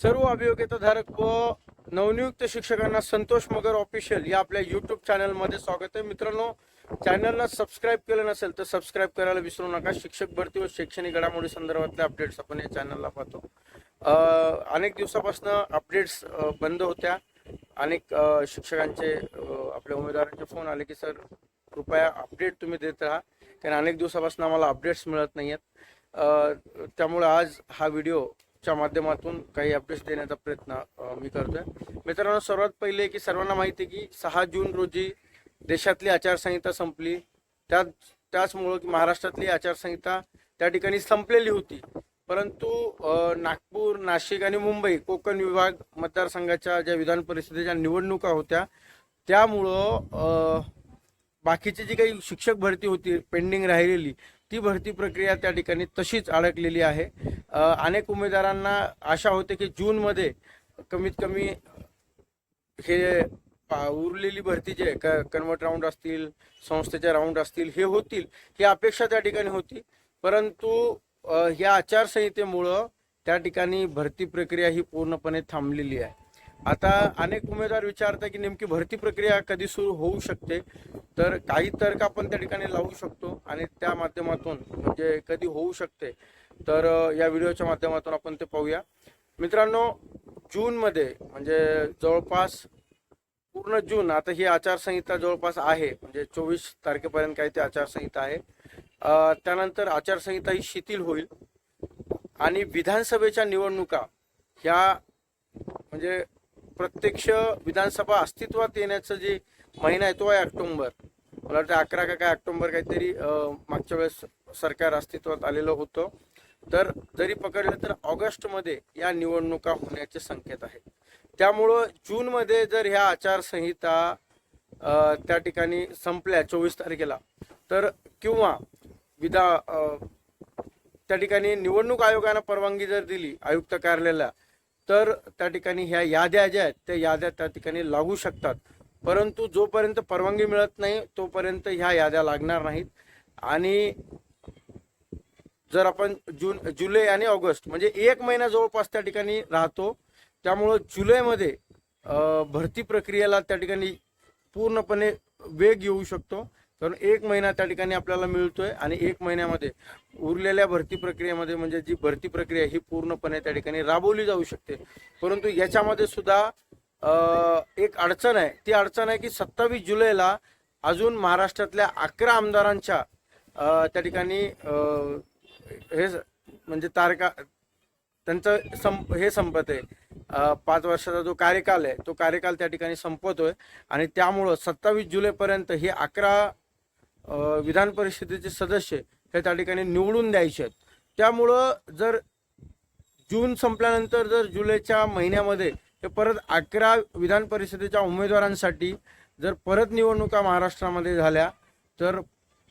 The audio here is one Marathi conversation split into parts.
सर्व अभियोग्यताधारक व नवनियुक्त शिक्षकांना संतोष मगर ऑफिशियल या आपल्या युट्यूब चॅनलमध्ये स्वागत आहे. मित्रांनो चॅनलला सबस्क्राईब केलं नसेल तर सबस्क्राईब करायला विसरू नका. शिक्षक भरती व शैक्षणिक घडामोडी संदर्भातले अपडेट्स आपण या चॅनलला पाहतो. अनेक दिवसापासून अपडेट्स बंद होत्या. अनेक शिक्षकांचे आपल्या उमेदवारांचे फोन आले की सर कृपया अपडेट तुम्ही देत राहा. कारण अनेक दिवसापासून आम्हाला अपडेट्स मिळत नाही आहेत त्यामुळे आज हा व्हिडिओ च्या माध्यमातून काही अपडेट्स देण्याचा प्रयत्न मी करतोय. मित्रांनो सर्वात पहिले की सर्वांना माहिती आहे की सहा जून रोजी देशातली आचारसंहिता संपली. त्या त्याचमुळं की महाराष्ट्रातली आचारसंहिता त्या ठिकाणी संपलेली होती. परंतु नागपूर नाशिक आणि मुंबई कोकण विभाग मतदारसंघाच्या ज्या विधान परिषदेच्या निवडणुका होत्या त्यामुळं बाकीची जी काही शिक्षक भरती होती पेंडिंग राहिलेली ती भरती प्रक्रिया त्या ठिकाणी तशीच अडकलेली आहे. अनेक उमेदवारांना आशा होते की जूनमध्ये कमीत कमी हे पा- उरलेली भरती जे कन्वर्ट राऊंड असतील संस्थेचे राऊंड असतील हे होतील ही अपेक्षा त्या ठिकाणी होती. परंतु ह्या आचारसंहितेमुळं त्या ठिकाणी भरती प्रक्रिया ही पूर्णपणे थांबलेली आहे. आता अनेक उमेदवार विचारतात की नेमकी भरती प्रक्रिया कधी सुरू होऊ शकते? तर काही तर्क आपण त्या ठिकाणी लावू शकतो आणि त्या माध्यमातून म्हणजे कधी होऊ शकते? तर या व्हिडिओच्या माध्यमातून आपण ते पाहूया. मित्रांनो जूनमध्ये म्हणजे जवळपास पूर्ण जून आता ही आचारसंहिता जवळपास आहे. म्हणजे चोवीस तारखेपर्यंत काही ती आचारसंहिता आहे. त्यानंतर आचारसंहिता ही शिथिल होईल. आणि विधानसभेच्या निवडणुका ह्या म्हणजे प्रत्यक्ष विधानसभा अस्तित्वात येण्याचं जे महिना आहे तो आहे ऑक्टोंबर. मला वाटतं अकरा का काय ऑक्टोंबर काहीतरी मागच्या वेळेस सरकार अस्तित्वात आलेलं होतं. तर जरी पकडलं तर ऑगस्टमध्ये या निवडणुका होण्याचे संकेत आहेत. त्यामुळं जूनमध्ये जर ह्या आचारसंहिता त्या ठिकाणी संपल्या चोवीस तारखेला तर किंवा विधा त्या ठिकाणी निवडणूक आयोगानं परवानगी जर दिली आयुक्त कार्यालयाला तर त्या ठिकाणी ह्या याद्या ज्या आहेत त्या याद्या त्या ठिकाणी लागू शकतात. परंतु जोपर्यंत परवानगी मिळत नाही तोपर्यंत ह्या याद्या लागणार नाहीत. आणि जर आपण जून जुलै आणि ऑगस्ट म्हणजे एक महिना जवळपास त्या ठिकाणी राहतो त्यामुळं जुलैमध्ये भरती प्रक्रियेला त्या ठिकाणी पूर्णपणे वेग येऊ शकतो. कारण एक महिना त्या ठिकाणी आपल्याला मिळतोय आणि एक महिन्यामध्ये उरलेल्या भरती प्रक्रियेमध्ये म्हणजे जी भरती प्रक्रिया ही पूर्णपणे त्या ठिकाणी राबवली जाऊ शकते. परंतु याच्यामध्ये सुद्धा एक अडचण आहे. ती अडचण आहे की सत्तावीस जुलैला अजून महाराष्ट्रातल्या अकरा आमदारांच्या त्या ठिकाणी हे म्हणजे तारखा त्यांचं संप हे संपत आहे. पाच वर्षाचा जो कार्यकाल आहे तो कार्यकाल त्या ठिकाणी संपतोय. आणि त्यामुळं सत्तावीस जुलैपर्यंत हे अकरा विधान परिषदेचे सदस्य हे त्या ठिकाणी निवडून द्यायचे आहेत. त्यामुळं जर जून संपल्यानंतर जर जुलैच्या महिन्यामध्ये हे परत अकरा विधान परिषदेच्या उमेदवारांसाठी जर परत निवडणुका महाराष्ट्रामध्ये झाल्या तर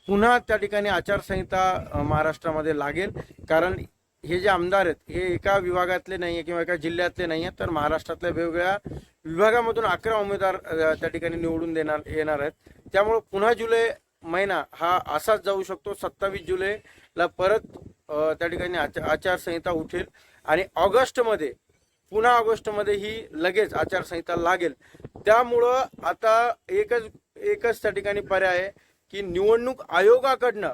पुन्हा त्या ठिकाणी आचारसंहिता महाराष्ट्रामध्ये लागेल. कारण हे जे आमदार आहेत हे एका विभागातले नाही आहे किंवा एका जिल्ह्यातले नाही आहेत तर महाराष्ट्रातल्या वेगवेगळ्या विभागामधून अकरा उमेदवार त्या ठिकाणी निवडून देणार येणार आहेत. त्यामुळे पुन्हा जुलै महिना हा असाच जाऊ शकतो. सत्तावीस जुलैला परत त्या ठिकाणी आचा- आचारसंहिता उठेल. आणि ऑगस्टमध्ये पुन्हा ऑगस्टमध्ये ही लगेच आचारसंहिता लागेल. त्यामुळं आता एकच एकच त्या ठिकाणी पर्याय आहे की निवडणूक आयोगाकडनं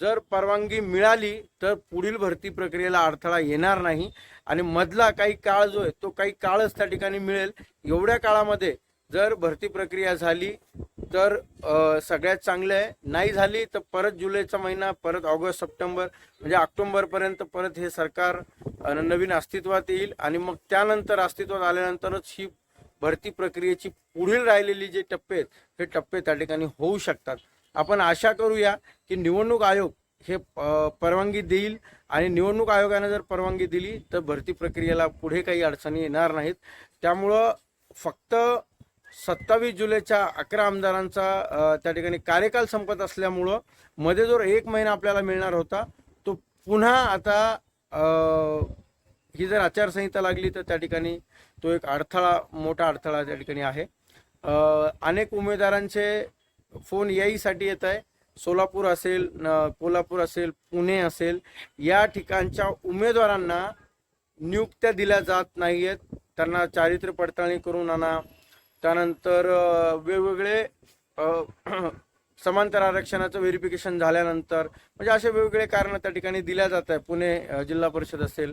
जर परवानगी मिळाली तर पुढील भरती प्रक्रियेला अडथळा येणार नाही. आणि मधला काही काळ जो आहे तो काही काळच त्या ठिकाणी मिळेल. एवढ्या काळामध्ये जर भरती प्रक्रिया झाली तर सगळ्यात चांगलं आहे. नाही झाली तर परत जुलैचा महिना परत ऑगस्ट सप्टेंबर म्हणजे ऑक्टोबरपर्यंत परत हे सरकार नवीन अस्तित्वात येईल. आणि मग त्यानंतर अस्तित्वात आल्यानंतरच ही भरती प्रक्रियेची पुढील राहिलेली जे टप्पे आहेत हे टप्पे त्या ठिकाणी होऊ शकतात. आपण आशा करूया की निवडणूक आयोग हे परवानगी देईल. आणि निवडणूक आयोगाने जर परवानगी दिली तर भरती प्रक्रियेला पुढे काही अडचणी येणार नाहीत. त्यामुळं फक्त सत्तावीस जुलैच्या अकरा आमदारांचा त्या ठिकाणी कार्यकाल संपत असल्यामुळं मध्ये जो एक महिना आपल्याला मिळणार होता. तो पुन्हा आता ही जर आचारसंहिता लागली तर त्या ठिकाणी तो एक अडथळा मोठा अडथळा त्या ठिकाणी आहे. अनेक उमेदवारांचे फोन याईसाठी येत आहे. सोलापूर असेल कोल्हापूर असेल पुणे असेल या ठिकाणच्या उमेदवारांना नियुक्त्या दिल्या जात नाही आहेत त्यांना चारित्र्य पडताळणी करून आणा त्यानंतर वेगवेगळे समांतर आरक्षणाचं व्हेरिफिकेशन झाल्यानंतर म्हणजे असे वेगवेगळे कारण त्या ठिकाणी दिल्या जात आहे पुणे जिल्हा परिषद असेल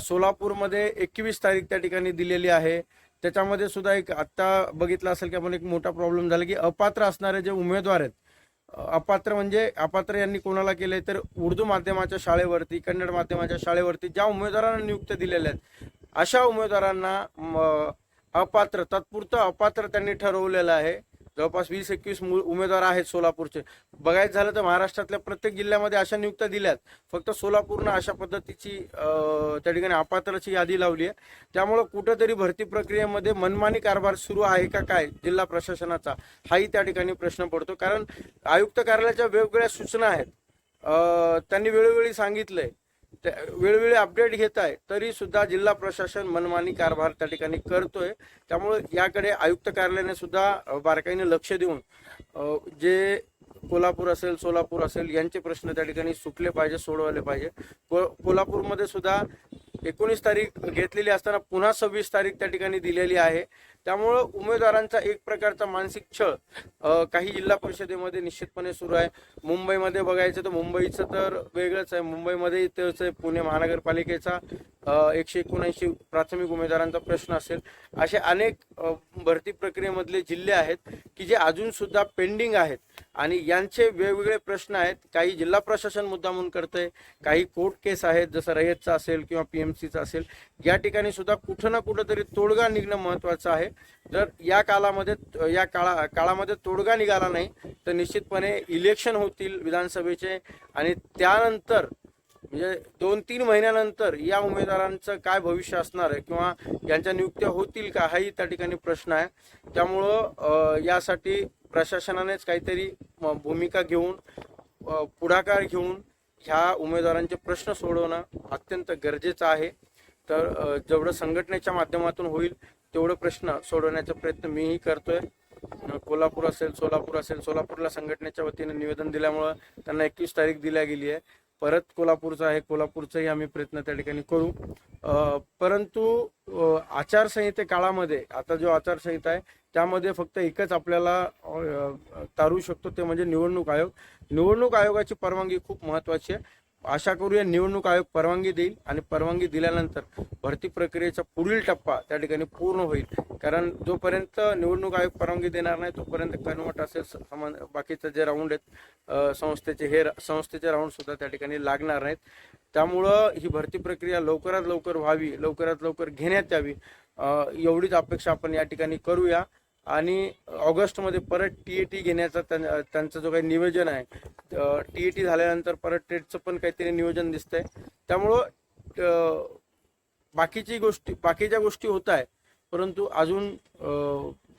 सोलापूरमध्ये एकवीस तारीख त्या ठिकाणी दिलेली आहे. त्याच्यामध्ये सुद्धा एक आत्ता बघितलं असेल की आपण एक मोठा प्रॉब्लेम झाला की अपात्र असणारे जे उमेदवार आहेत अपात्र म्हणजे अपात्र यांनी कोणाला केले तर उर्दू माध्यमाच्या शाळेवरती कन्नड माध्यमाच्या शाळेवरती ज्या उमेदवारांना नियुक्त दिलेल्या आहेत अशा उमेदवारांना म, अपात्र तात्पुरतं अपात्र त्यांनी ठरवलेलं आहे. जवळपास वीस एकवीस उमेदवार आहेत सोलापूरचे. बघायचं झालं तर महाराष्ट्रातल्या प्रत्येक जिल्ह्यामध्ये अशा नियुक्त्या दिल्यात. फक्त सोलापूरनं अशा पद्धतीची त्या ठिकाणी अपात्राची यादी लावली आहे. त्यामुळं कुठंतरी भरती प्रक्रियेमध्ये मनमानी कारभार सुरू आहे का काय जिल्हा प्रशासनाचा हाही त्या ठिकाणी प्रश्न पडतो. कारण आयुक्त कार्यालयाच्या वेगवेगळ्या सूचना आहेत. त्यांनी वेळोवेळी सांगितलंय वेळोवेळी अपडेट घेत आहे तरी सुद्धा जिल्हा प्रशासन मनमानी कारभार त्या ठिकाणी करतोय. त्यामुळे याकडे आयुक्त कार्यालयाने सुद्धा बारकाईने लक्ष देऊन जे कोल्हापूर असेल सोलापूर असेल यांचे प्रश्न त्या ठिकाणी सुटले पाहिजे सोडवले पाहिजे. को कोल्हापूरमध्ये सुद्धा एकोणीस तारीख घेतलेली असताना पुन्हा सव्वीस तारीख त्या ठिकाणी दिलेली आहे. त्यामुळं उमेदवारांचा एक प्रकारचा मानसिक छळ काही जिल्हा परिषदेमध्ये निश्चितपणे सुरू आहे. मुंबईमध्ये बघायचं तर मुंबईचं तर वेगळंच आहे. मुंबईमध्ये तेच आहे. पुणे महानगरपालिकेचा एकशे एकोणऐंशी प्राथमिक उमेदवारांचा प्रश्न असेल. असे अनेक भरती प्रक्रियेमधले जिल्हे आहेत की जे अजूनसुद्धा पेंडिंग आहेत. आणि यांचे वेगवेगळे प्रश्न आहेत. काही जिल्हा प्रशासन मुद्दा म्हणून करतंय काही कोर्ट केस आहेत जसं रयतचा असेल किंवा पी एम सीचा असेल. या ठिकाणी सुद्धा कुठं ना कुठं तरी तोडगा निघणं महत्वाचं आहे. जर या काळामध्ये या काळा काळामध्ये तोडगा निघाला नाही तर निश्चितपणे इलेक्शन होतील विधानसभेचे आणि त्यानंतर म्हणजे दोन तीन महिन्यानंतर या उमेदवारांचं काय भविष्य असणार आहे किंवा यांच्या नियुक्त्या होतील का हाही त्या ठिकाणी प्रश्न आहे. त्यामुळं यासाठी प्रशासनानेच काहीतरी म, भूमिका घेऊन पुढाकार घेऊन ह्या उमेदवारांचे प्रश्न सोडवणं अत्यंत गरजेचं आहे. तर जेवढं संघटनेच्या माध्यमातून होईल तेवढं प्रश्न सोडवण्याचा प्रयत्न मीही करतोय. कोल्हापूर असेल सोलापूर असेल सोलापूरला संघटनेच्या वतीने निवेदन दिल्यामुळं त्यांना एकवीस तारीख दिल्या गेली आहे. परत कोल्हापूरचं आहे कोल्हापूरचाही आम्ही प्रयत्न त्या ठिकाणी करू. परंतु आचारसंहिते काळामध्ये आता जो आचारसंहिता आहे त्यामध्ये फक्त एकच आपल्याला तारू शकतो ते म्हणजे निवडणूक आयोग. निवडणूक आयोगाची परवानगी खूप महत्वाची आहे. आशा करूया निवडणूक आयोग परवानगी देईल आणि परवानगी दिल्यानंतर भरती प्रक्रियेचा पुढील टप्पा त्या ठिकाणी पूर्ण होईल. कारण जोपर्यंत निवडणूक आयोग परवानगी देणार नाही तोपर्यंत कन्वर्ट असेल समान बाकीचं जे राऊंड आहेत संस्थेचे हे संस्थेचे राऊंड सुद्धा त्या ठिकाणी लागणार नाहीत. त्यामुळं ही भरती प्रक्रिया लवकरात लवकर व्हावी लवकरात लवकर घेण्यात यावी एवढीच अपेक्षा आपण या ठिकाणी करूया. आणि ऑगस्टमध्ये परत टी ए टी घेण्याचा त्यां- त्यांचं जो काही नियोजन आहे टी ई टी झाल्यानंतर परत टेटचं पण काहीतरी नियोजन दिसतंय. त्यामुळं बाकीची गोष्टी बाकीच्या गोष्टी होत आहे परंतु अजून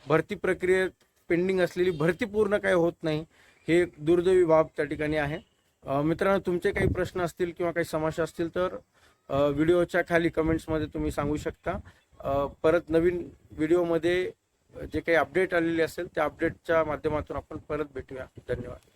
भरती प्रक्रियेत पेंडिंग असलेली भरती पूर्ण काही होत नाही हे एक दुर्दैवी बाब त्या ठिकाणी आहे. मित्रांनो तुमचे काही प्रश्न असतील किंवा काही समस्या असतील तर व्हिडिओच्या खाली कमेंट्समध्ये तुम्ही सांगू शकता. परत नवीन व्हिडिओमध्ये जे काही अपडेट आलेले असेल त्या अपडेटच्या माध्यमातून आपण परत भेटूया. धन्यवाद.